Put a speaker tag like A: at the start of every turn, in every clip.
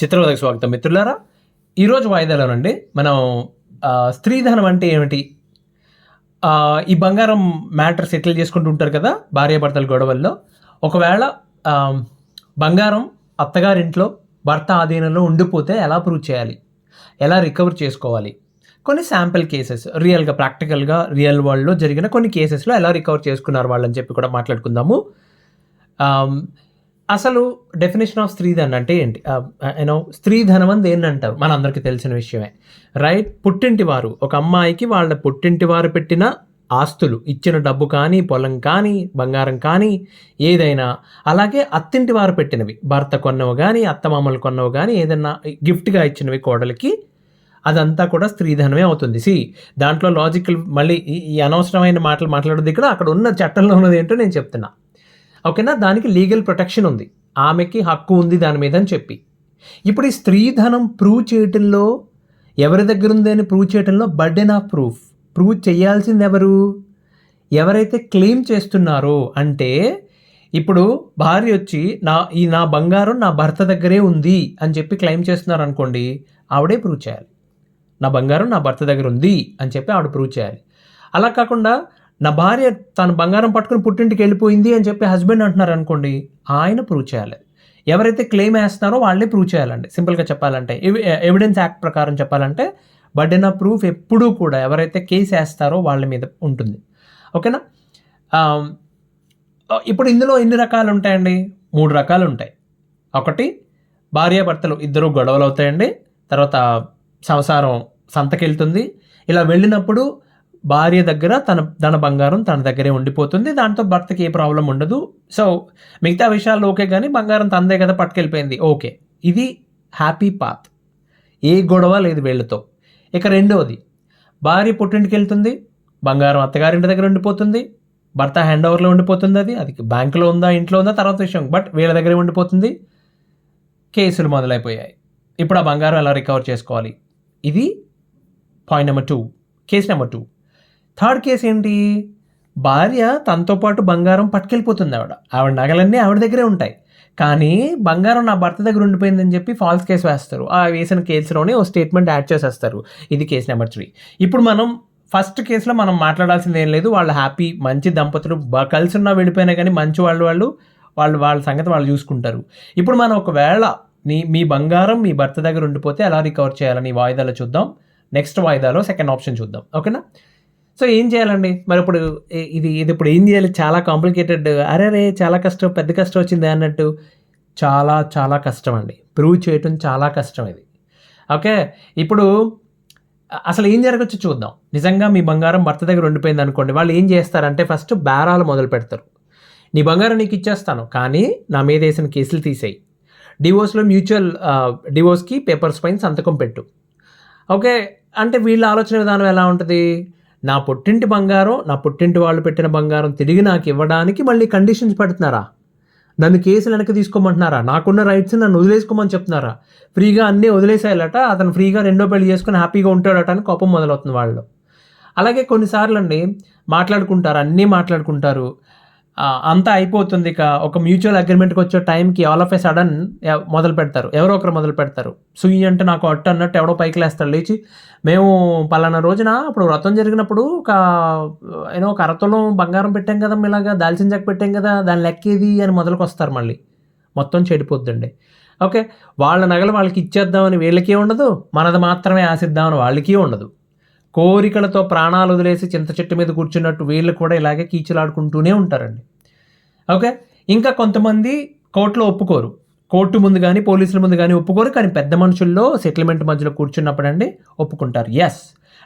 A: చిత్రవదకు స్వాగతం మిత్రులారా. ఈరోజు వాయిదాలోనండి మనం స్త్రీధనం అంటే ఏమిటి? ఈ బంగారం మ్యాటర్ సెటిల్ చేసుకుంటూ ఉంటారు కదా భార్యాభర్తల గొడవల్లో. ఒకవేళ బంగారం అత్తగారింట్లో భర్త ఆధీనంలో ఉండిపోతే ఎలా ప్రూవ్ చేయాలి? ఎలా రికవర్ చేసుకోవాలి? కొన్ని శాంపిల్ కేసెస్ రియల్గా ప్రాక్టికల్గా రియల్ వరల్డ్లో జరిగిన కొన్ని కేసెస్లో ఎలా రికవర్ చేసుకున్నారు వాళ్ళని చెప్పి కూడా మాట్లాడుకుందాము. అసలు డెఫినేషన్ ఆఫ్ స్త్రీధన్ అంటే ఏంటి? యూనో స్త్రీధనం అని దేన్ని అంటారు మన అందరికీ తెలిసిన విషయమే. రైట్ పుట్టింటి వారు ఒక అమ్మాయికి వాళ్ళ పుట్టింటి వారు పెట్టిన ఆస్తులు. ఇచ్చిన డబ్బు కానీ పొలం కానీ బంగారం కానీ ఏదైనా. అలాగే అత్తింటి వారు పెట్టినవి. భర్త కొన్నవి కానీ అత్తమామలు కొన్నవి కానీ ఏదైనా గిఫ్ట్గా ఇచ్చినవి కోడలికి అదంతా కూడా స్త్రీధనమే అవుతుంది. సి దాంట్లో లాజికల్ మళ్ళీ ఈ- అనవసరమైన మాటలు మాట్లాడేది ఇక్కడ. అక్కడ ఉన్న చట్టంలో ఉన్నది ఏంటో నేను చెప్తున్నా. ఓకేనా? దానికి లీగల్ ప్రొటెక్షన్ ఉంది. ఆమెకి హక్కు ఉంది దాని మీద అని చెప్పి. ఇప్పుడు ఈ స్త్రీధనం ప్రూవ్ చేయటంలో ఎవరి దగ్గర ఉంది అని ప్రూవ్ చేయటంలో బర్డెన్ ఆఫ్ ప్రూఫ్. ప్రూవ్ చేయాల్సింది ఎవరు? ఎవరైతే క్లెయిమ్ చేస్తున్నారో అంటే ఇప్పుడు భార్య వచ్చి నా ఈ నా బంగారం నా భర్త దగ్గరే ఉంది అని చెప్పి క్లెయిమ్ చేస్తున్నారు అనుకోండి ఆవిడే ప్రూవ్ చేయాలి. నా బంగారం నా భర్త దగ్గర ఉంది అని చెప్పి ఆవిడ ప్రూవ్ చేయాలి. అలా కాకుండా నా భార్య తను బంగారం పట్టుకుని పుట్టింటికి వెళ్ళిపోయింది అని చెప్పి హస్బెండ్ అంటున్నారు అనుకోండి ఆయన ప్రూవ్ చేయాలి. ఎవరైతే క్లెయిమ్ వేస్తున్నారో వాళ్ళే ప్రూవ్ చేయాలండి. సింపుల్గా చెప్పాలంటే ఎవిడెన్స్ యాక్ట్ ప్రకారం చెప్పాలంటే బర్డెన్ ఆఫ్ ప్రూఫ్ ఎప్పుడూ కూడా ఎవరైతే కేసు వేస్తారో వాళ్ళ మీద ఉంటుంది. ఓకేనా ఇప్పుడు ఇందులో ఎన్ని రకాలు ఉంటాయండి? మూడు రకాలు ఉంటాయి. ఒకటి భార్యాభర్తలు ఇద్దరు గొడవలు అవుతాయండి. తర్వాత సంసారం సంతకెళ్తుంది. ఇలా వెళ్ళినప్పుడు భార్య దగ్గర తన తన బంగారం తన దగ్గరే ఉండిపోతుంది. దాంతో భర్తకి ఏ ప్రాబ్లం ఉండదు. సో మిగతా విషయాలు ఓకే కానీ బంగారం తనదే కదా పట్టుకెళ్ళిపోయింది. ఓకే. ఇది హ్యాపీ పాత్. ఏ గొడవ లేదు వీళ్ళతో. ఇక రెండవది భార్య పుట్టింటికి వెళ్తుంది బంగారం అత్తగారింటి దగ్గర ఉండిపోతుంది. భర్త హ్యాండ్ ఓవర్లో ఉండిపోతుంది అది. అది బ్యాంకులో ఉందా ఇంట్లో ఉందా తర్వాత విషయం. బట్ వీళ్ళ దగ్గరే ఉండిపోతుంది. కేసులు మొదలైపోయాయి. ఇప్పుడు ఆ బంగారం ఎలా రికవర్ చేసుకోవాలి? ఇది point number two. Case number two. Third case ఏంటి? భార్య తనతో పాటు బంగారం పట్టుకెళ్ళిపోతుంది ఆవిడ. ఆవిడ నగలన్నీ ఆవిడ దగ్గరే ఉంటాయి. కానీ బంగారం నా భర్త దగ్గర ఉండిపోయిందని చెప్పి ఫాల్స్ కేసు వేస్తారు. ఆ వేసిన కేసులోనే ఓ స్టేట్మెంట్ యాడ్ చేసేస్తారు. ఇది కేసు నెంబర్ త్రీ. ఇప్పుడు మనం ఫస్ట్ కేసులో మనం మాట్లాడాల్సింది ఏం లేదు. వాళ్ళు హ్యాపీ మంచి దంపతులు కలిసి ఉన్నా వెళ్ళిపోయినా కానీ మంచి వాళ్ళు వాళ్ళు వాళ్ళు వాళ్ళ సంగతి వాళ్ళు చూసుకుంటారు. ఇప్పుడు మనం ఒకవేళ నీ మీ బంగారం మీ భర్త దగ్గర ఉండిపోతే ఎలా రికవర్ చేయాలని వాయిదాలో చూద్దాం. నెక్స్ట్ వాయిదాలో సెకండ్ ఆప్షన్ చూద్దాం. ఓకేనా? సో ఏం చేయాలండి? మరి ఇప్పుడు ఇది ఇది ఇప్పుడు ఏం చేయాలి? చాలా కాంప్లికేటెడ్ అరే రే చాలా కష్టం పెద్ద కష్టం వచ్చింది అన్నట్టు చాలా చాలా కష్టం అండి ప్రూవ్ చేయటం చాలా కష్టం ఇది. ఓకే? ఇప్పుడు అసలు ఏం జరగచ్చు చూద్దాం. నిజంగా మీ బంగారం భర్త దగ్గర ఉండిపోయింది అనుకోండి. వాళ్ళు ఏం చేస్తారంటే ఫస్ట్ బేరాలు మొదలు పెడతారు. నీ బంగారం నీకు ఇచ్చేస్తాను కానీ నా మీద వేసిన కేసులు తీసేయి. డివోర్స్లో మ్యూచువల్ డివోర్స్కి పేపర్స్ పైన సంతకం పెట్టు. ఓకే? అంటే వీళ్ళ ఆలోచన విధానం ఎలా ఉంటుంది? నా పుట్టింటి బంగారం నా పుట్టింటి వాళ్ళు పెట్టిన బంగారం తిరిగి నాకు ఇవ్వడానికి మళ్ళీ కండిషన్స్ పెడుతున్నారా? నన్ను కేసులు వెనక్కి తీసుకోమంటున్నారా? నాకున్న రైట్స్ నన్ను వదిలేసుకోమని చెప్తున్నారా? ఫ్రీగా అన్నీ వదిలేసేయాలట అతను ఫ్రీగా రెండో పెళ్ళి చేసుకుని హ్యాపీగా ఉంటాడట అని కోపం మొదలవుతుంది వాళ్ళు. అలాగే కొన్నిసార్లు అండి మాట్లాడుకుంటారు అన్నీ మాట్లాడుకుంటారు. అంతా అయిపోతుంది ఇక. ఒక మ్యూచువల్ అగ్రిమెంట్కి వచ్చే టైంకి ఆల్ ఆఫ్ ఎ సడన్ మొదలు పెడతారు. ఎవరో ఒకరు మొదలు పెడతారు. సుయ్యి అంటే నాకు అట్టు అన్నట్టు ఎవడో పైకి లేస్తాడు లేచి మేము పలానా రోజున అప్పుడు వ్రతం జరిగినప్పుడు ఒక ఏదో ఒక అరతలో బంగారం పెట్టాం కదా ఇలాగా దాల్చిన చెక్క పెట్టాం కదా దాని లెక్కేది అని మొదలుకు వస్తారు మళ్ళీ. మొత్తం చెడిపోద్దండి. ఓకే? వాళ్ళ నగలు వాళ్ళకి ఇచ్చేద్దామని వీళ్ళకి ఉండదు మనది మాత్రమే ఆశిద్దామని వాళ్ళకి ఉండదు. కోరికలతో ప్రాణాలు వదిలేసి చింత చెట్టు మీద కూర్చున్నట్టు వీళ్ళు కూడా ఇలాగే కీచులాడుకుంటూనే ఉంటారండి. ఓకే? ఇంకా కొంతమంది కోర్టులో ఒప్పుకోరు. కోర్టు ముందు కానీ పోలీసుల ముందు కానీ ఒప్పుకోరు కానీ పెద్ద మనుషుల్లో సెటిల్మెంట్ మధ్యలో కూర్చున్నప్పుడు అండి ఒప్పుకుంటారు. ఎస్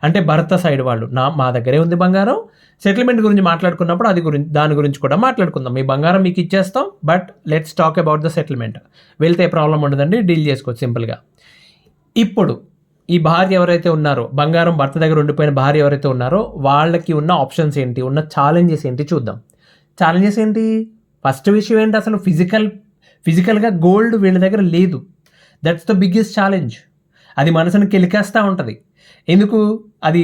A: అంటే భర్త సైడ్ వాళ్ళు. నా మా దగ్గరే ఉంది బంగారం. సెటిల్మెంట్ గురించి మాట్లాడుకున్నప్పుడు అది గురించి దాని గురించి కూడా మాట్లాడుకుందాం. మీ బంగారం మీకు ఇచ్చేస్తాం but let's talk about the settlement వెళ్తే ప్రాబ్లం ఉండదండి డీల్ చేసుకోవచ్చు సింపుల్గా. ఇప్పుడు ఈ భార్య ఎవరైతే ఉన్నారో బంగారం భర్త దగ్గర ఉండిపోయిన భార్య ఎవరైతే ఉన్నారో వాళ్ళకి ఉన్న ఆప్షన్స్ ఏంటి ఉన్న ఛాలెంజెస్ ఏంటి చూద్దాం. ఛాలెంజెస్ ఏంటి? ఫస్ట్ విషయం ఏంటి అసలు? ఫిజికల్ ఫిజికల్గా గోల్డ్ వీళ్ళ దగ్గర లేదు. దట్స్ ద బిగ్గెస్ట్ ఛాలెంజ్ అది మనసును కెలికేస్తూ ఉంటుంది. ఎందుకు? అది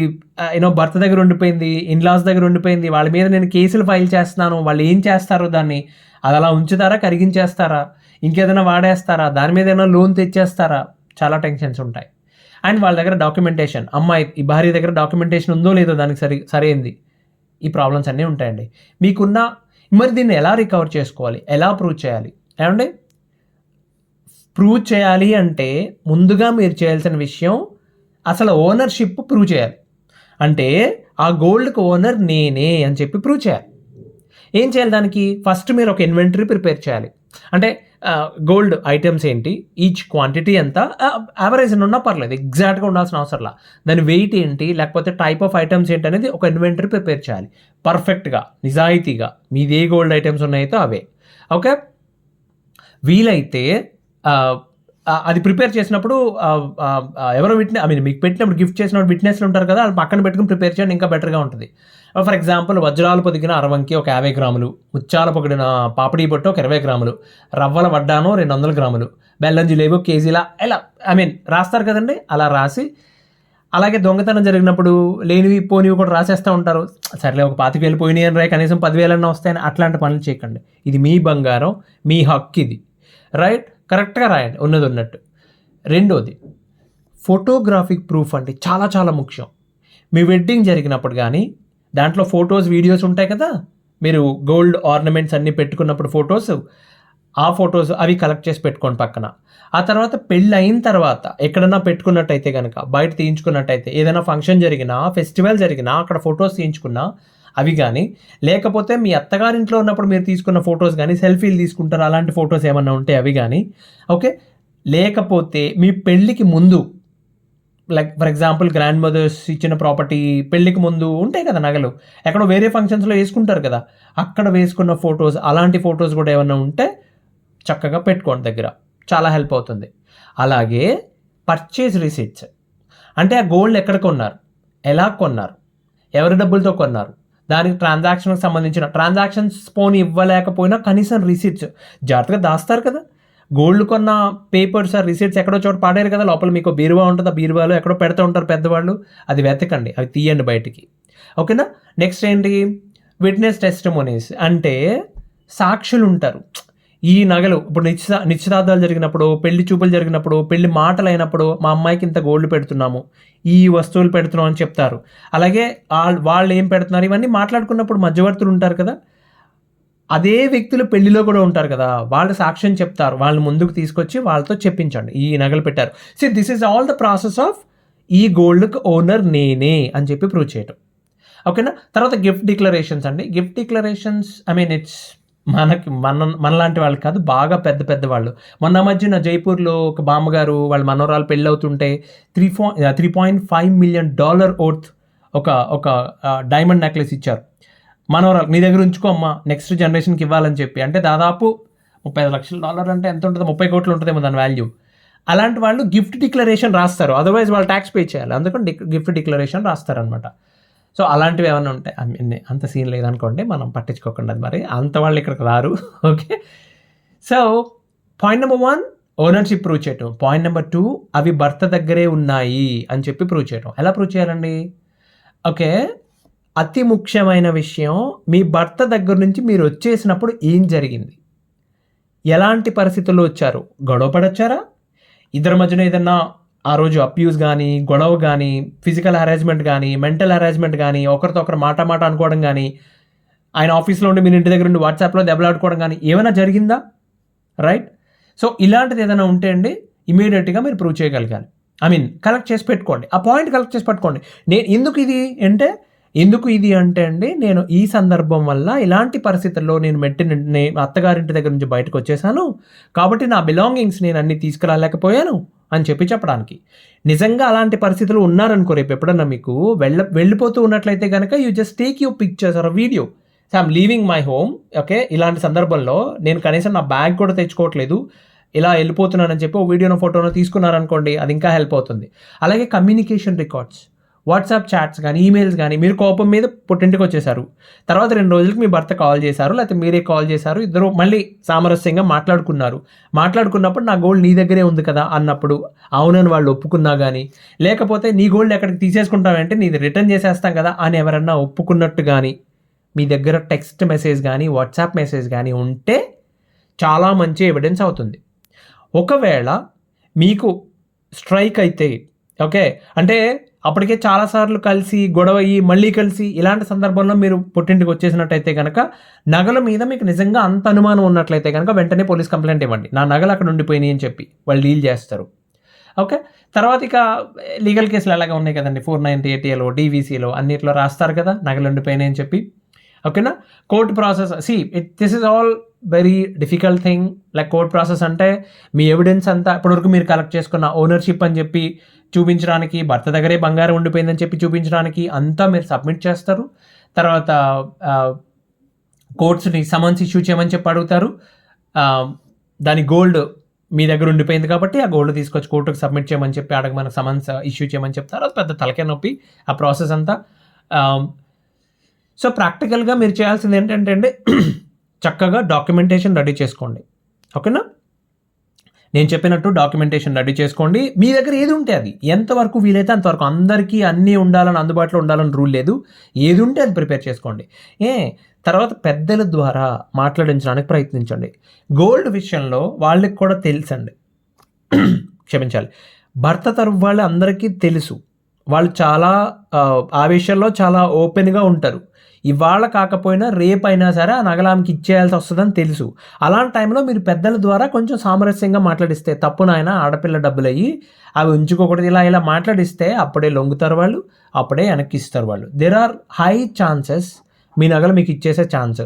A: యూనో భర్త దగ్గర ఉండిపోయింది ఇన్లాస్ దగ్గర ఉండిపోయింది వాళ్ళ మీద నేను కేసులు ఫైల్ చేస్తున్నాను వాళ్ళు ఏం చేస్తారో దాన్ని అది అలా ఉంచుతారా కరిగించేస్తారా? ఇంకేదైనా వాడేస్తారా? దాని మీద ఏమైనా లోన్ తెచ్చేస్తారా? చాలా టెన్షన్స్ ఉంటాయి. అండ్ వాళ్ళ దగ్గర డాక్యుమెంటేషన్. అమ్మాయి ఈ భార్య దగ్గర డాక్యుమెంటేషన్ ఉందో లేదో దానికి సరి సరైంది. ఈ ప్రాబ్లమ్స్ అన్నీ ఉంటాయండి. మీకున్న మరి దీన్ని ఎలా రికవర్ చేసుకోవాలి? ఎలా ప్రూవ్ చేయాలి? ఏమండి? ప్రూవ్ చేయాలి అంటే ముందుగా మీరు చేయాల్సిన విషయం అసలు ఓనర్షిప్ ప్రూవ్ చేయాలి. అంటే ఆ గోల్డ్కి ఓనర్ నేనే అని చెప్పి ప్రూవ్ చేయాలి. ఏం చేయాలి దానికి? ఫస్ట్ మీరు ఒక ఇన్వెంటరీ ప్రిపేర్ చేయాలి. అంటే గోల్డ్ ఐటమ్స్ ఏంటి? ఈచ్ క్వాంటిటీ ఎంత? యావరేజ్ ఉన్నా పర్లేదు ఎగ్జాక్ట్గా ఉండాల్సిన అవసరంలా దాని వెయిట్ ఏంటి? లేకపోతే టైప్ ఆఫ్ ఐటమ్స్ ఏంటి అనేది ఒక ఇన్వెంటరీ ప్రిపేర్ చేయాలి. పర్ఫెక్ట్గా నిజాయితీగా. మీది ఏ గోల్డ్ ఐటమ్స్ ఉన్నాయో అవే. ఓకే వీలైతే అది ప్రిపేర్ చేసినప్పుడు ఎవరో విట్నెస్ ఐ మీన్ మీకు పెట్టినప్పుడు గిఫ్ట్ చేసినప్పుడు విట్నెస్లు ఉంటారు కదా వాళ్ళు పక్కన పెట్టుకుని ప్రిపేర్ చేయండి ఇంకా బెటర్గా ఉంటుంది. Uh, ఫర్ ఎగ్జాంపుల్ వజ్రాలు పొదిగిన అరవంకి ఒక యాభై గ్రాములు ముత్యాల పొగిడిన పాపిడి బొట్టు ఒక ఇరవై గ్రాములు రవ్వల వడ్డాను రెండు వందల గ్రాములు బెల్లం జిలేబు కేజీలా ఇలా ఐ మీన్ రాస్తారు కదండి? అలా రాసి అలాగే దొంగతనం జరిగినప్పుడు లేనివి పోనివి కూడా రాసేస్తూ ఉంటారు. సరేలే ఒక పాతిక వేలు పోయినాయి అని రాయి కనీసం పదివేలన్నా వస్తాయని అట్లాంటి పనులు చేయకండి. ఇది మీ బంగారం మీ హక్కు ఇది. రైట్ కరెక్ట్గా రాయండి ఉన్నది ఉన్నట్టు. రెండోది ఫోటోగ్రాఫిక్ ప్రూఫ్ అంటే చాలా చాలా ముఖ్యం. మీ వెడ్డింగ్ జరిగినప్పుడు కానీ దాంట్లో ఫొటోస్ వీడియోస్ ఉంటాయి కదా? మీరు గోల్డ్ ఆర్నమెంట్స్ అన్నీ పెట్టుకున్నప్పుడు ఫొటోస్ ఆ ఫొటోస్ అవి కలెక్ట్ చేసి పెట్టుకోండి పక్కన. ఆ తర్వాత పెళ్ళి అయిన తర్వాత ఎక్కడన్నా పెట్టుకున్నట్టయితే కనుక బయట తీయించుకున్నట్టయితే ఏదైనా ఫంక్షన్ జరిగినా ఫెస్టివల్ జరిగినా అక్కడ ఫొటోస్ తీయించుకున్నా అవి కానీ లేకపోతే మీ అత్తగారింట్లో ఉన్నప్పుడు మీరు తీసుకున్న ఫొటోస్ కానీ సెల్ఫీలు తీసుకుంటారు? అలాంటి ఫొటోస్ ఏమన్నా ఉంటే అవి కానీ ఓకే? లేకపోతే మీ పెళ్ళికి ముందు like for example grandmothers ఇచ్చిన ప్రాపర్టీ పెళ్ళికి ముందు ఉంటాయి కదా నగలు. ఎక్కడో వేరే ఫంక్షన్స్లో వేసుకుంటారు కదా. అక్కడ వేసుకున్న ఫొటోస్ అలాంటి ఫొటోస్ కూడా ఏమైనా ఉంటే చక్కగా పెట్టుకోండి దగ్గర. చాలా హెల్ప్ అవుతుంది. అలాగే పర్చేజ్ రిసిట్స్. అంటే ఆ గోల్డ్ ఎక్కడ కొన్నారు? ఎలా కొన్నారు? ఎవరి డబ్బులతో కొన్నారు? దానికి ట్రాన్సాక్షన్కి సంబంధించిన ట్రాన్సాక్షన్స్ ఫోన్ ఇవ్వలేకపోయినా కనీసం రిసిట్స్. జాగ్రత్తగా దాస్తారు కదా. గోల్డ్ కొన్న పేపర్స్ ఆ రిసీట్స్ ఎక్కడో చోట పాడారు కదా లోపల మీకు బీరువా ఉంటుంది? ఆ బీరువాలో ఎక్కడో పెడుతూ ఉంటారు పెద్దవాళ్ళు. అది వెతకండి అవి తీయండి బయటికి. ఓకేనా? నెక్స్ట్ ఏంటి? విట్నెస్ టెస్టమోనీస్ అంటే సాక్షులు ఉంటారు. ఈ నగలు ఇప్పుడు నిశ్చిత నిశ్చితార్థాలు జరిగినప్పుడు పెళ్ళి చూపులు జరిగినప్పుడు పెళ్ళి మాటలు అయినప్పుడు మా అమ్మాయికి ఇంత గోల్డ్ పెడుతున్నాము. ఈ వస్తువులు పెడుతున్నాం అని చెప్తారు. అలాగే వాళ్ళు ఏం పెడుతున్నారు? ఇవన్నీ మాట్లాడుకున్నప్పుడు మధ్యవర్తులు ఉంటారు కదా. అదే వ్యక్తులు పెళ్ళిలో కూడా ఉంటారు కదా వాళ్ళు సాక్ష్యం చెప్తారు వాళ్ళని ముందుకు తీసుకొచ్చి వాళ్ళతో చెప్పించండి. ఈ నగలు పెట్టారు. So this is all the process of ఈ గోల్డ్కి ఓనర్ నేనే అని చెప్పి ప్రూవ్ చేయటం. ఓకేనా తర్వాత గిఫ్ట్ డిక్లరేషన్స్ అండి. Gift declarations I mean it's మనకి మన మనలాంటి వాళ్ళు కాదు బాగా పెద్ద పెద్ద వాళ్ళు. మొన్న మధ్యన జైపూర్లో ఒక బామ్మగారు వాళ్ళ మనోరాలు పెళ్ళి అవుతుంటే త్రీ ఫా three point five million dollar worth ఒక ఒక డైమండ్ నెక్లెస్ ఇచ్చారు. మనోరాలు మీ దగ్గర ఉంచుకో అమ్మా నెక్స్ట్ జనరేషన్కి ఇవ్వాలని చెప్పి. అంటే దాదాపు ముప్పై ఐదు లక్షల డాలర్ అంటే ఎంత ఉంటుందో ముప్పై కోట్లు ఉంటుందేమో దాని వాల్యూ అలాంటి వాళ్ళు గిఫ్ట్ డిక్లరేషన్ రాస్తారు. అదర్వైజ్ వాళ్ళు ట్యాక్స్ పే చేయాలి. అందుకని గిఫ్ట్ డిక్లరేషన్ రాస్తారనమాట సో అలాంటివి ఏమైనా ఉంటాయి అంత సీన్ లేదనుకోండి మనం పట్టించుకోకుండా అది మరి అంత వాళ్ళు ఇక్కడికి రారు. Okay so point number one ownership prove చేయటం. పాయింట్ నెంబర్ టూ అవి భర్త దగ్గరే ఉన్నాయి అని చెప్పి ప్రూవ్ చేయటం. ఎలా ప్రూవ్ చేయాలండి? ఓకే అతి ముఖ్యమైన విషయం మీ భర్త దగ్గర నుంచి మీరు వచ్చేసినప్పుడు ఏం జరిగింది? ఎలాంటి పరిస్థితుల్లో వచ్చారు? గొడవ పడొచ్చారా? ఇద్దరి మధ్యన ఏదన్నా ఆ రోజు అప్యూస్ కానీ గొడవ కానీ ఫిజికల్ హెరాస్మెంట్ కానీ మెంటల్ హెరాస్మెంట్ కానీ ఒకరితో ఒకరు మాట మాట అనుకోవడం కానీ ఆయన ఆఫీస్లో ఉండి మీరు ఇంటి దగ్గర ఉండి వాట్సాప్లో దెబ్బలాడుకోవడం కానీ ఏమైనా జరిగిందా? రైట్ సో ఇలాంటిది ఏదైనా ఉంటే అండి ఇమీడియట్గా మీరు ప్రూవ్ చేయగలగాలి. ఐ మీన్ కలెక్ట్ చేసి పెట్టుకోండి. ఆ పాయింట్ కలెక్ట్ చేసి పెట్టుకోండి. నేను ఎందుకు ఇది అంటే ఎందుకు ఇది అంటే అండి నేను ఈ సందర్భం వల్ల ఇలాంటి పరిస్థితుల్లో నేను మెట్టిన అత్తగారింటి దగ్గర నుంచి బయటకు వచ్చేసాను. కాబట్టి నా బిలాంగింగ్స్ నేను అన్ని తీసుకురాలేకపోయాను అని చెప్పి చెప్పడానికి. నిజంగా అలాంటి పరిస్థితులు ఉన్నారనుకో రేపు ఎప్పుడన్నా మీకు వెళ్ళ వెళ్ళిపోతూ ఉన్నట్లయితే కనుక you just take you pictures or video so I'm leaving my home okay ఇలాంటి సందర్భంలో నేను కనీసం నా బ్యాగ్ కూడా తెచ్చుకోవట్లేదు. ఇలా వెళ్ళిపోతున్నానని చెప్పి ఓ వీడియోనో ఫోటోను తీసుకున్నారనుకోండి అది ఇంకా హెల్ప్ అవుతుంది. అలాగే కమ్యూనికేషన్ రికార్డ్స్ వాట్సాప్ చాట్స్ కానీ ఈమెయిల్స్ కానీ మీరు కోపం మీద పుట్టింటికి వచ్చేసారు. తర్వాత రెండు రోజులకి మీ భర్త కాల్ చేశారు లేకపోతే మీరే కాల్ చేశారు ఇద్దరు మళ్ళీ సామరస్యంగా మాట్లాడుకున్నారు. మాట్లాడుకున్నప్పుడు నా గోల్డ్ నీ దగ్గరే ఉంది కదా అన్నప్పుడు అవునని వాళ్ళు ఒప్పుకున్నా కానీ లేకపోతే నీ గోల్డ్ ఎక్కడికి తీసేసుకుంటావంటే నీది రిటర్న్ చేసేస్తాం కదా అని ఎవరన్నా ఒప్పుకున్నట్టు కానీ మీ దగ్గర టెక్స్ట్ మెసేజ్ కానీ వాట్సాప్ మెసేజ్ కానీ ఉంటే చాలా మంచి ఎవిడెన్స్ అవుతుంది. ఒకవేళ మీకు స్ట్రైక్ అయితే ఓకే? అంటే అప్పటికే చాలాసార్లు కలిసి గొడవ అయ్యి మళ్ళీ కలిసి ఇలాంటి సందర్భంలో మీరు పుట్టింటికి వచ్చేసినట్టయితే కనుక నగల మీద మీకు నిజంగా అంత అనుమానం ఉన్నట్లయితే కనుక వెంటనే పోలీస్ కంప్లైంట్ ఇవ్వండి. నా నగలు అక్కడ ఉండిపోయినాయి అని చెప్పి వాళ్ళు డీల్ చేస్తారు. ఓకే? తర్వాత ఇక లీగల్ కేసులు అలాగే ఉన్నాయి కదండి. ఫోర్ నైన్టీ ఎయిటీలో డీవీసీలో అన్నిట్లో రాస్తారు కదా నగలు ఉండిపోయినాయి అని చెప్పి. ఓకేనా? Court process see it this is all very difficult thing like court process అంటే మీ ఎవిడెన్స్ అంతా ఇప్పటివరకు మీరు కలెక్ట్ చేసుకున్న ఓనర్షిప్ అని చెప్పి చూపించడానికి భర్త దగ్గరే బంగారం ఉండిపోయిందని చెప్పి చూపించడానికి అంతా మీరు సబ్మిట్ చేస్తారు. తర్వాత కోర్ట్స్ని సమన్స్ ఇష్యూ చేయమని చెప్పి అడుగుతారు. దాని గోల్డ్ మీ దగ్గర ఉండిపోయింది కాబట్టి ఆ గోల్డ్ తీసుకొచ్చి కోర్టుకు సబ్మిట్ చేయమని చెప్పి అడగమని సమన్స్ ఇష్యూ చేయమని చెప్తారు. అది పెద్ద తలకే నొప్పి ఆ ప్రాసెస్ అంతా. సో ప్రాక్టికల్గా మీరు చేయాల్సింది ఏంటంటే అండి చక్కగా డాక్యుమెంటేషన్ రెడీ చేసుకోండి. ఓకేనా? నేను చెప్పినట్టు డాక్యుమెంటేషన్ రెడీ చేసుకోండి. మీ దగ్గర ఏది ఉంటే అది. ఎంతవరకు వీలైతే అంతవరకు అందరికీ అన్నీ ఉండాలని అందుబాటులో ఉండాలని రూల్ లేదు. ఏది ఉంటే అది ప్రిపేర్ చేసుకోండి. ఏ తర్వాత పెద్దల ద్వారా మాట్లాడించడానికి ప్రయత్నించండి. గోల్డ్ విషయంలో వాళ్ళకి కూడా తెలుసండి. క్షమించాలి. భర్త తరఫు వాళ్ళందరికీ తెలుసు. వాళ్ళు చాలా ఆ, ఆ విషయంలో చాలా ఓపెన్గా ఉంటారు. ఇవాళ కాకపోయినా రేపైనా సరే ఆ నగలానికి ఇచ్చేయాల్సి వస్తుందని తెలుసు. అలాంటి టైంలో మీరు పెద్దల ద్వారా కొంచెం సామరస్యంగా మాట్లాడిస్తే తప్పు నాయన ఆడపిల్ల డబ్బులు అయ్యి అవి ఉంచుకోకూడదు. ఇలా ఇలా మాట్లాడిస్తే అప్పుడే లొంగుతారు వాళ్ళు అప్పుడే వెనక్కి ఇస్తారు వాళ్ళు. దెర్ ఆర్ హై ఛాన్సెస్ మీ నగలు మీకు ఇచ్చేసే ఛాన్స్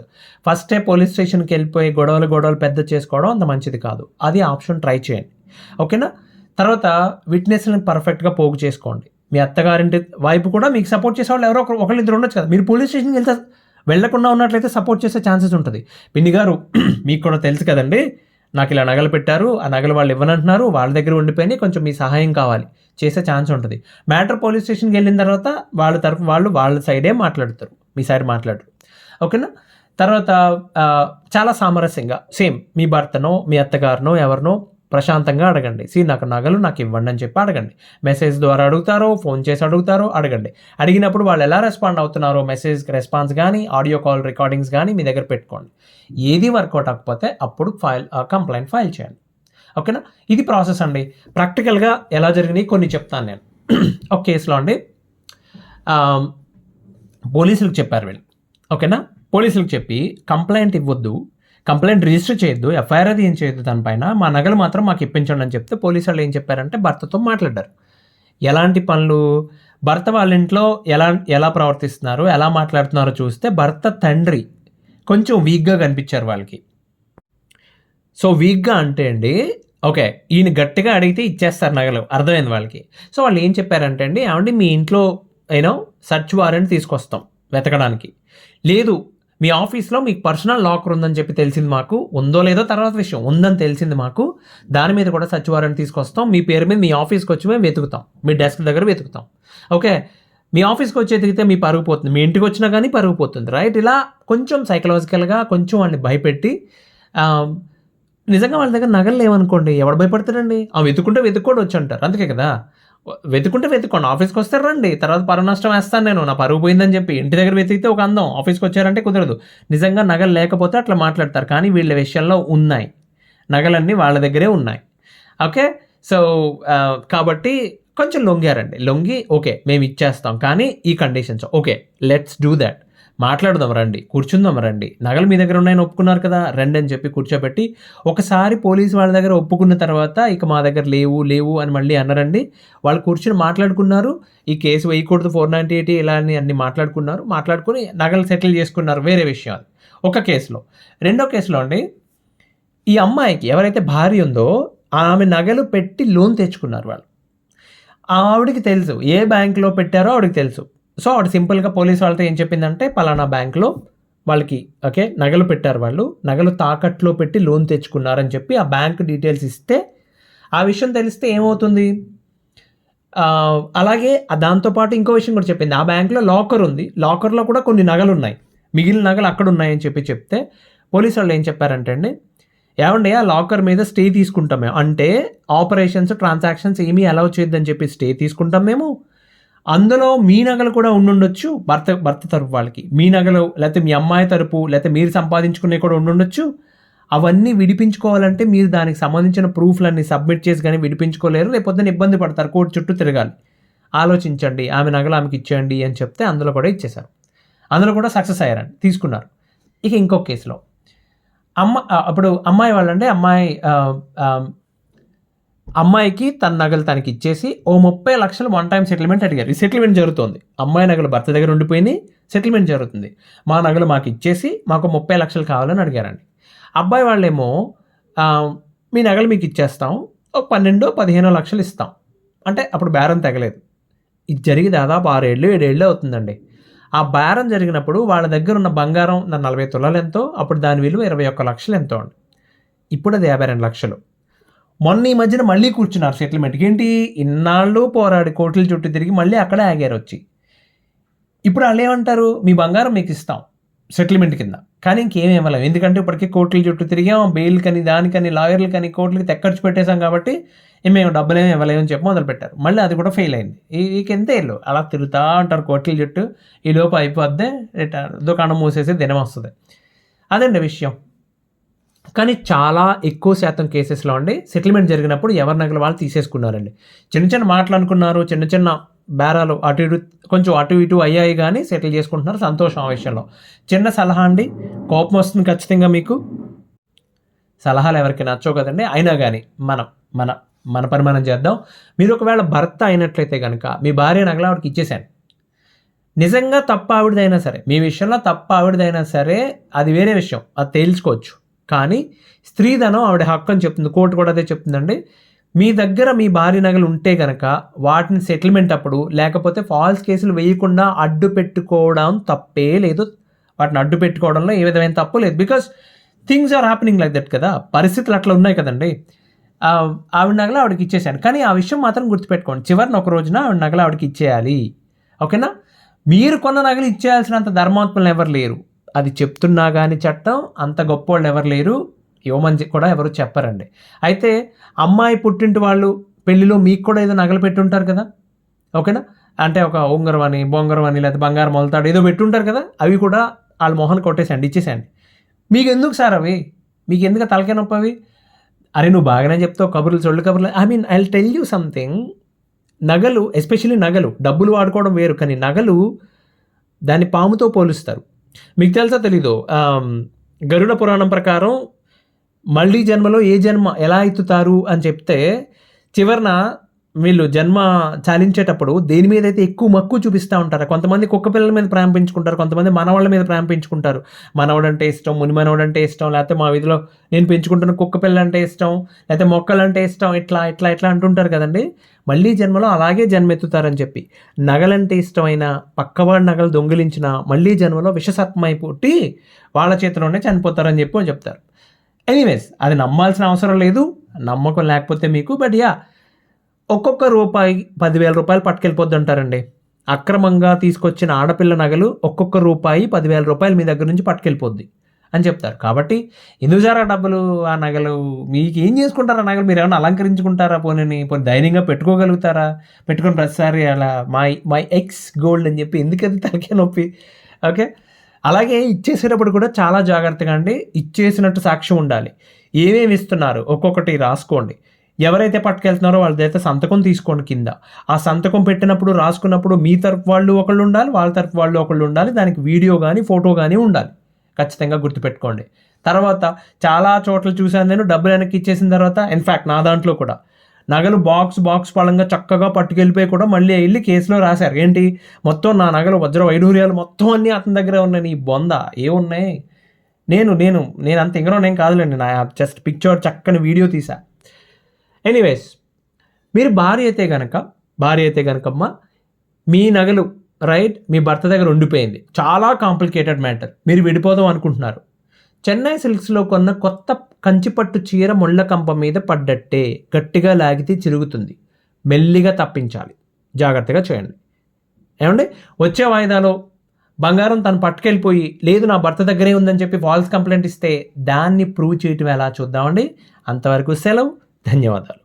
A: ఫస్టే పోలీస్ స్టేషన్కి వెళ్ళిపోయి గొడవలు గొడవలు పెద్ద చేసుకోవడం అంత మంచిది కాదు. అది ఆప్షన్ ట్రై చేయండి. ఓకేనా తర్వాత విట్నెస్లను పర్ఫెక్ట్గా పోగు చేసుకోండి. మీ అత్తగారింటి వైపు కూడా మీకు సపోర్ట్ చేసే వాళ్ళు ఎవరో ఒకరు ఒకళ్ళు ఇద్దరు ఉండొచ్చు కదా. మీరు పోలీస్ స్టేషన్కి వెళ్తే వెళ్ళకుండా ఉన్నట్లయితే సపోర్ట్ చేసే ఛాన్సెస్ ఉంటుంది. పిన్ని గారు మీకు కూడా తెలుసు కదండి నాకు ఇలా నగలు పెట్టారు ఆ నగలు వాళ్ళు ఇవ్వనంటున్నారు వాళ్ళ దగ్గర ఉండిపోయి కొంచెం మీ సహాయం కావాలి చేసే ఛాన్స్ ఉంటుంది. మ్యాటర్ పోలీస్ స్టేషన్కి వెళ్ళిన తర్వాత వాళ్ళ తరఫు వాళ్ళు వాళ్ళ సైడే మాట్లాడతారు. మీ సైడ్ మాట్లాడరు. ఓకేనా తర్వాత చాలా సామరస్యంగా సేమ్ మీ భర్తనో మీ అత్తగారినో ఎవరినో ప్రశాంతంగా అడగండి. సి నాకు నగలు నాకు ఇవ్వండి అని చెప్పి అడగండి. మెసేజ్ ద్వారా అడుగుతారో ఫోన్ చేసి అడుగుతారో అడగండి. అడిగినప్పుడు వాళ్ళు ఎలా రెస్పాండ్ అవుతున్నారో మెసేజ్ రెస్పాన్స్ కానీ ఆడియో కాల్ రికార్డింగ్స్ కానీ మీ దగ్గర పెట్టుకోండి. ఏది వర్కౌట్ అవ్వకపోతే అప్పుడు ఫైల్ కంప్లైంట్ ఫైల్ చేయండి. ఓకేనా? ఇది ప్రాసెస్ అండి. ప్రాక్టికల్గా ఎలా జరిగినాయి కొన్ని చెప్తాను నేను. ఒక కేసులో అండి పోలీసులకు చెప్పారు వీళ్ళు. ఓకేనా? పోలీసులకు చెప్పి కంప్లైంట్ ఇవ్వద్దు. కంప్లైంట్ రిజిస్టర్ చేయొద్దు ఎఫ్ఐఆర్ అది ఏం చేయొద్దు దానిపైన మా నగలు మాత్రం మాకు ఇప్పించండి అని చెప్తే పోలీసు వాళ్ళు ఏం చెప్పారంటే భర్తతో మాట్లాడారు. ఎలాంటి పనులు? భర్త వాళ్ళ ఇంట్లో ఎలా ఎలా ప్రవర్తిస్తున్నారు? ఎలా మాట్లాడుతున్నారో చూస్తే భర్త తండ్రి కొంచెం వీక్గా కనిపించారు వాళ్ళకి. సో వీక్గా అంటే అండి ఓకే ఈయన గట్టిగా అడిగితే ఇచ్చేస్తారు నగలు అర్థమైంది వాళ్ళకి. సో వాళ్ళు ఏం చెప్పారంటే అండి ఏమండి మీ ఇంట్లో ఏనో సర్చ్ వారెంట్ తీసుకొస్తాం వెతకడానికి. లేదు మీ ఆఫీస్లో మీకు పర్సనల్ లాకర్ ఉందని చెప్పి తెలిసింది మాకు. ఉందో లేదో తర్వాత విషయం. ఉందని తెలిసింది మాకు. దాని మీద కూడా సర్చ్ తీసుకొస్తాం. మీ పేరు మీద మీ ఆఫీస్కి వచ్చి మేము వెతుకుతాం. మీ డెస్క్ దగ్గర వెతుకుతాం. ఓకే? మీ ఆఫీస్కి వచ్చి ఎదిగితే మీ పరుగు పోతుంది. మీ ఇంటికి వచ్చినా కానీ పరుగు పోతుంది. రైట్? ఇలా కొంచెం సైకలాజికల్గా కొంచెం వాళ్ళని భయపెట్టి నిజంగా వాళ్ళ దగ్గర నగలు లేవనుకోండి. ఎవడు భయపడతారండి ఆ వెతుకుంటే వెతుక్కోడు వచ్చి అంటారు. అందుకే కదా. వెతుకుంటే వెతుక్కోండి. ఆఫీస్కి వస్తే రండి. తర్వాత పరువు నష్టం వేస్తాను నేను. నా పరువు పోయిందని చెప్పి ఇంటి దగ్గర వెతికితే ఒక అందం. ఆఫీస్కి వచ్చారంటే కుదరదు. నిజంగా నగలు లేకపోతే అట్లా మాట్లాడతారు. కానీ వీళ్ళ విషయంలో ఉన్నాయి. నగలన్నీ వాళ్ళ దగ్గరే ఉన్నాయి. ఓకే? సో కాబట్టి కొంచెం లొంగారండి. లొంగి ఓకే మేము ఇచ్చేస్తాం. కానీ ఈ conditions okay let's do that మాట్లాడదాం రండి కూర్చుందాం రండి. నగలు మీ దగ్గర ఉన్నాయని ఒప్పుకున్నారు కదా రండి అని చెప్పి కూర్చోబెట్టి ఒకసారి పోలీసు వాళ్ళ దగ్గర ఒప్పుకున్న తర్వాత ఇక మా దగ్గర లేవు లేవు అని మళ్ళీ అన్నారండి. వాళ్ళు కూర్చుని మాట్లాడుకున్నారు. ఈ కేసు వేయకూడదు ఫోర్ నైంటీ ఎయిటీ ఇలా అని అన్ని మాట్లాడుకున్నారు. మాట్లాడుకుని నగలు సెటిల్ చేసుకున్నారు వేరే విషయం అది. ఒక కేసులో. రెండో కేసులో అండి ఈ అమ్మాయికి ఎవరైతే భార్య ఉందో ఆమె నగలు పెట్టి లోన్ తెచ్చుకున్నారు వాళ్ళు. ఆవిడకి తెలుసు ఏ బ్యాంక్లో పెట్టారో ఆవిడకి తెలుసు. సో ఆవిడ సింపుల్గా పోలీస్ వాళ్ళతో ఏం చెప్పిందంటే పలానా బ్యాంక్లో వాళ్ళకి ఓకే నగలు పెట్టారు వాళ్ళు. నగలు తాకట్లో పెట్టి లోన్ తెచ్చుకున్నారని చెప్పి ఆ బ్యాంక్ డీటెయిల్స్ ఇస్తే ఆ విషయం తెలిస్తే ఏమవుతుంది? అలాగే దాంతోపాటు ఇంకో విషయం కూడా చెప్పింది. ఆ బ్యాంక్లో లాకర్ ఉంది. లాకర్లో కూడా కొన్ని నగలు ఉన్నాయి మిగిలిన నగలు అక్కడ ఉన్నాయని చెప్పి చెప్తే పోలీసు వాళ్ళు ఏం చెప్పారంటే అండి ఏమండి ఆ లాకర్ మీద స్టే తీసుకుంటాం మేము. అంటే ఆపరేషన్స్ ట్రాన్సాక్షన్స్ ఏమీ అలౌ చేయొద్దని చెప్పి స్టే తీసుకుంటాం మేము. అందులో మీ నగలు కూడా ఉండుండొచ్చు భర్త భర్త తరపు వాళ్ళకి. మీ నగలు లేకపోతే మీ అమ్మాయి తరపు లేకపోతే మీరు సంపాదించుకునే కూడా ఉండుండొచ్చు. అవన్నీ విడిపించుకోవాలంటే మీరు దానికి సంబంధించిన ప్రూఫ్లన్నీ సబ్మిట్ చేసి కానీ విడిపించుకోలేరు రేపొద్దున ఇబ్బంది పడతారు కోర్టు చుట్టూ తిరగాలి. ఆలోచించండి ఆమె నగలు ఆమెకి ఇచ్చేయండి అని చెప్తే అందులో కూడా ఇచ్చేశారు. అందులో కూడా సక్సెస్ అయ్యారండి తీసుకున్నారు. ఇక ఇంకొక కేసులో. అమ్మ అప్పుడు అమ్మాయి వాళ్ళంటే అమ్మాయి అమ్మాయికి తన నగలు తనకి ఇచ్చేసి ఓ ముప్పై లక్షలు వన్ టైం సెటిల్మెంట్ అడిగారు. ఈ సెటిల్మెంట్ జరుగుతోంది. అమ్మాయి నగలు భర్త దగ్గర ఉండిపోయింది. సెటిల్మెంట్ జరుగుతుంది. మా నగలు మాకు ఇచ్చేసి మాకు ముప్పై లక్షలు కావాలని అడిగారండి. అబ్బాయి వాళ్ళేమో మీ నగలు మీకు ఇచ్చేస్తాం. ఒక పన్నెండు పదిహేనో లక్షలు ఇస్తాం. అంటే అప్పుడు బేరం తెగలేదు. ఇది జరిగి దాదాపు ఆరేళ్ళు ఏడేళ్ళు అవుతుందండి. ఆ బేరం జరిగినప్పుడు వాళ్ళ దగ్గర ఉన్న బంగారం నలభై తులాలు ఎంతో అప్పుడు దాని విలువ ఇరవై ఒక్క లక్షలు ఎంతో అండి. ఇప్పుడు అది యాభై రెండు లక్షలు. మొన్న ఈ మధ్యన మళ్ళీ కూర్చున్నారు సెటిల్మెంట్కి ఏంటి? ఇన్నాళ్ళు పోరాడి కోట్ల చుట్టూ తిరిగి మళ్ళీ అక్కడే ఆగారు వచ్చి. ఇప్పుడు వాళ్ళు ఏమంటారు? మీ బంగారం మీకు ఇస్తాం సెటిల్మెంట్ కింద. కానీ ఇంకేం ఇవ్వలేము ఎందుకంటే ఇప్పటికే కోట్ల చుట్టూ తిరిగాం. బెయిల్ కని దానికని లాయర్లు కని కోట్లకి తెక్కర్చి పెట్టేశాం కాబట్టి మేము మేము డబ్బులేమి అని చెప్పి మొదలుపెట్టారు. మళ్ళీ అది కూడా ఫెయిల్ అయింది. ఈ ఇల్లు అలా తిరుగుతూ ఉంటారు కోట్ల చుట్టూ. ఈ లోపు అయిపోద్ది. రిటర్న్ దుకాణం మూసేసి దినం వస్తుంది. అదండి విషయం. కానీ చాలా ఎక్కువ శాతం కేసెస్లో అండి సెటిల్మెంట్ జరిగినప్పుడు ఎవరి నగలు వాళ్ళు తీసేసుకున్నారండి. చిన్న చిన్న మాటలు అనుకున్నారు చిన్న చిన్న బేరాలు అటు ఇటు కొంచెం అటు ఇటు అయ్యాయి కానీ సెటిల్ చేసుకుంటున్నారు సంతోషం ఆ విషయంలో. చిన్న సలహా అండి కోపం వస్తుంది ఖచ్చితంగా మీకు. సలహాలు ఎవరికి నచ్చవు కదండి అయినా కానీ మనం మన మన పని మనం చేద్దాం. మీరు ఒకవేళ భర్త అయినట్లయితే కనుక మీ భార్య నగలు ఆవిడకి ఇచ్చేసాను నిజంగా తప్ప ఆవిడదైనా సరే మీ విషయంలో తప్ప ఆవిడదైనా సరే అది వేరే విషయం అది తేల్చుకోవచ్చు. కానీ స్త్రీధనం ఆవిడ హక్కు అని చెప్తుంది. కోర్టు కూడా అదే చెప్తుందండి. మీ దగ్గర మీ భార్య నగలు ఉంటే కనుక వాటిని సెటిల్మెంట్ అప్పుడు లేకపోతే ఫాల్స్ కేసులు వేయకుండా అడ్డు పెట్టుకోవడం తప్పే లేదు. వాటిని అడ్డు పెట్టుకోవడంలో ఏ విధమైన తప్పు లేదు. Because things are happening like that కదా. పరిస్థితులు అట్లా ఉన్నాయి కదండి. ఆవిడ నగలు ఆవిడకి ఇచ్చేసాను కానీ ఆ విషయం మాత్రం గుర్తుపెట్టుకోండి. చివరిన ఒక రోజున ఆవిడ నగలు ఆవిడకి ఇచ్చేయాలి. ఓకేనా? మీరు కొన్న నగలు ఇచ్చేయాల్సినంత ధర్మాత్మలు ఎవరు లేరు. అది చెప్తున్నా కానీ చట్టం అంత గొప్ప వాళ్ళు ఎవరు లేరు. ఇవ్వమని కూడా ఎవరు చెప్పరండి. అయితే అమ్మాయి పుట్టింటి వాళ్ళు పెళ్ళిలో మీకు కూడా ఏదో నగలు పెట్టుంటారు కదా? ఓకేనా? అంటే ఒక ఉంగరం అని బొంగరం అని లేకపోతే బంగారం మొలతాడు ఏదో పెట్టుంటారు కదా? అవి కూడా వాళ్ళ మొహన్ కొట్టేసండి ఇచ్చేసేయండి మీకు ఎందుకు సార్ అవి? మీకు ఎందుకు తలకే నొప్పి అవి? అరే నువ్వు బాగానే చెప్తావు కబుర్లు చొళ్ళు కబుర్లు. I mean I tell you something. నగలు ఎస్పెషల్లీ నగలు డబ్బులు వాడుకోవడం వేరు కానీ నగలు దాన్ని పాముతో పోలుస్తారు. మీకు తెలుసా తెలీదు గరుడ పురాణం ప్రకారం మళ్ళీ జన్మలో ఏ జన్మ ఎలా ఎత్తుతారు అని చెప్తే చివరన వీళ్ళు జన్మ చాలించేటప్పుడు దేని మీద అయితే ఎక్కువ మక్కువ చూపిస్తూ ఉంటారు కొంతమంది కుక్క పిల్లల మీద ప్రేమ పెంచుకుంటారు కొంతమంది మనవాళ్ళ మీద ప్రేమ పెంచుకుంటారు మనవడంటే ఇష్టం ముని మనవడంటే ఇష్టం లేకపోతే మా వీధిలో నేను పెంచుకుంటున్న కుక్క పిల్ల అంటే ఇష్టం లేకపోతే మొక్కలు అంటే ఇష్టం ఇట్లా ఇట్లా ఇట్లా అంటుంటారు కదండి. మళ్ళీ జన్మలో అలాగే జన్మెత్తుతారని చెప్పి నగలంటే ఇష్టమైన పక్కవాడి నగలు దొంగిలించిన మళ్ళీ జన్మలో విషసర్పమై పుట్టి వాళ్ళ చేతిలోనే చనిపోతారని చెప్పి అని చెప్తారు. ఎనీవేస్ అది నమ్మాల్సిన అవసరం లేదు నమ్మకం లేకపోతే మీకు బట్ యా ఒక్కొక్క రూపాయి పదివేల రూపాయలు పట్టుకెళ్ళిపోద్ది అంటారండి అక్రమంగా తీసుకొచ్చిన ఆడపిల్ల నగలు ఒక్కొక్క రూపాయి పదివేల రూపాయలు మీ దగ్గర నుంచి పట్టుకెళ్ళిపోద్ది అని చెప్తారు. కాబట్టి ఎందుకు సార్ ఆ డబ్బులు ఆ నగలు? మీకు ఏం చేసుకుంటారా నగలు? మీరు ఏమైనా అలంకరించుకుంటారా పోనీ పోనీ ధైర్యంగా పెట్టుకోగలుగుతారా? పెట్టుకుని ప్రతిసారి అలా మై మై ఎక్స్ గోల్డ్ అని చెప్పి ఎందుకది తలకే నొప్పి? ఓకే? అలాగే ఇచ్చేసేటప్పుడు కూడా చాలా జాగ్రత్తగా అండి. ఇచ్చేసినట్టు సాక్ష్యం ఉండాలి. ఏమేమి ఇస్తున్నారు? ఒక్కొక్కటి రాసుకోండి. ఎవరైతే పట్టుకెళ్తున్నారో వాళ్ళదైతే సంతకం తీసుకోండి కింద. ఆ సంతకం పెట్టినప్పుడు రాసుకున్నప్పుడు మీ తరపు వాళ్ళు ఒకళ్ళు ఉండాలి వాళ్ళ తరపు వాళ్ళు ఒకళ్ళు ఉండాలి దానికి వీడియో కానీ ఫోటో కానీ ఉండాలి. ఖచ్చితంగా గుర్తుపెట్టుకోండి. తర్వాత చాలా చోట్ల చూశాను నేను డబ్బులు వెనక్కి ఇచ్చేసిన తర్వాత ఇన్ఫ్యాక్ట్ నా దాంట్లో కూడా. నగలు బాక్స్ బాక్స్ పళంగా చక్కగా పట్టుకెళ్ళిపోయి కూడా మళ్ళీ వెళ్ళి కేసులో రాశారు. ఏంటి? మొత్తం నా నగలు వజ్ర వైడూర్యాలు మొత్తం అన్నీ అతని దగ్గర ఉన్నాయి. నీ బొంద ఏమున్నాయి నేను నేను నేను అంత ఇంకనో నేను కాదులేండి. నా జస్ట్ పిక్చర్ చక్కని వీడియో తీసా ఎనీవేస్ మీరు భార్య అయితే కనుక భార్య అయితే కనుకమ్మ మీ నగలు రైట్ మీ భర్త దగ్గర ఉండిపోయింది. చాలా కాంప్లికేటెడ్ మ్యాటర్ మీరు విడిపోదాం అనుకుంటున్నారు. చెన్నై సిల్క్స్లో కొన్న కొత్త కంచిపట్టు చీర ముళ్ళకంప మీద పడ్డట్టే గట్టిగా లాగితే చిరుగుతుంది. మెల్లిగా తప్పించాలి. జాగ్రత్తగా చేయండి. ఏమండి? వచ్చే వాయిదాలో బంగారం తను పట్టుకెళ్ళిపోయి లేదు నా భర్త దగ్గరే ఉందని చెప్పి ఫాల్స్ కంప్లైంట్ ఇస్తే దాన్ని ప్రూవ్ చేయటం ఎలా చూద్దామండి? అంతవరకు సెలవు. धन्यवाद